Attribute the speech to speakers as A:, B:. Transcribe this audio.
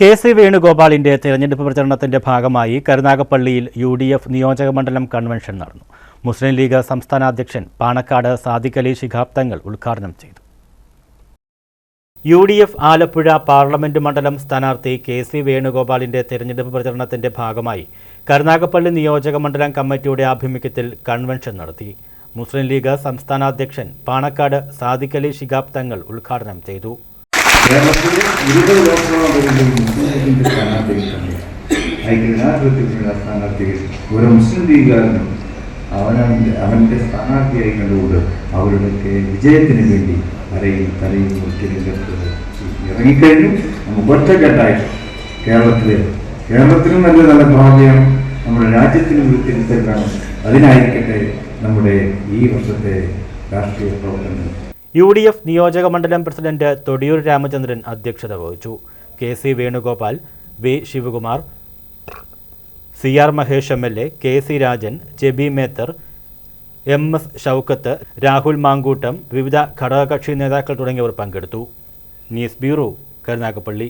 A: K C വേണുഗോപാലിന്റെ തെരഞ്ഞെടുപ്പ് പ്രചരണത്തിന്റെ ഭാഗമായി കരുനാഗപ്പള്ളിയിൽ U D F നിയോജക മണ്ഡലം കൺവെൻഷൻ നടന്നു. മുസ്ലിം ലീഗ് സംസ്ഥാന അധ്യക്ഷൻ പാണക്കാട് സാദിഖ് അലി ശിഹാബ് തങ്ങൾ ഉദ്ഘാടനം ചെയ്തു. U D F Alappuzha parliament മണ്ഡലം സ്ഥാനാർത്ഥി കെ സി വേണുഗോപാലിന്റെ തെരഞ്ഞെടുപ്പ് പ്രചരണത്തിന്റെ ഭാഗമായി കരുനാഗപ്പള്ളി നിയോജക മണ്ഡലം കമ്മിറ്റിയുടെ ആഭിമുഖ്യത്തിൽ കൺവെൻഷൻ നടത്തി. മുസ്ലിം ലീഗ് സംസ്ഥാന അധ്യക്ഷൻ പാണക്കാട് സാദിഖ് അലി ശിഹാബ് തങ്ങൾ ഉദ്ഘാടനം ചെയ്തു.
B: കേരളത്തിലെ ഇരുപത് ലോക്സഭാ ലീഗിന്റെ സ്ഥാനാർത്ഥികളുണ്ട്. ഐക്യജനാധിപത്യത്തിനുള്ള സ്ഥാനാർത്ഥികൾ ഒരു മുസ്ലിം ലീഗുകാരനും അവനവന്റെ അവന്റെ സ്ഥാനാർത്ഥിയായി കണ്ടുകൊണ്ട് അവരുടെയൊക്കെ വിജയത്തിന് വേണ്ടി അരയും തലയും മുഖ്യ രംഗത്ത് ഇറങ്ങിക്കഴിഞ്ഞു. നമുക്ക് ഒറ്റക്കെട്ടായി. കേരളത്തിലെ കേരളത്തിനും നല്ല നല്ല ഭാവിയാണ് നമ്മുടെ രാജ്യത്തിനും ഒരു തിരുത്തലാണ്. അതിനായിരിക്കട്ടെ നമ്മുടെ ഈ വർഷത്തെ രാഷ്ട്രീയ പ്രവർത്തനങ്ങൾ
A: യു ഡി എഫ് നിയോജക മണ്ഡലം പ്രസിഡന്റ് തൊടിയൂർ രാമചന്ദ്രൻ അധ്യക്ഷത വഹിച്ചു. K C Venugopal V Sivakumar C R Mahesh M L A K C Rajan Jebi Mather M S Shoukath Rahul Mankoottam വിവിധ ഘടകകക്ഷി നേതാക്കൾ തുടങ്ങിയവർ പങ്കെടുത്തു. News bureau Karunagappally.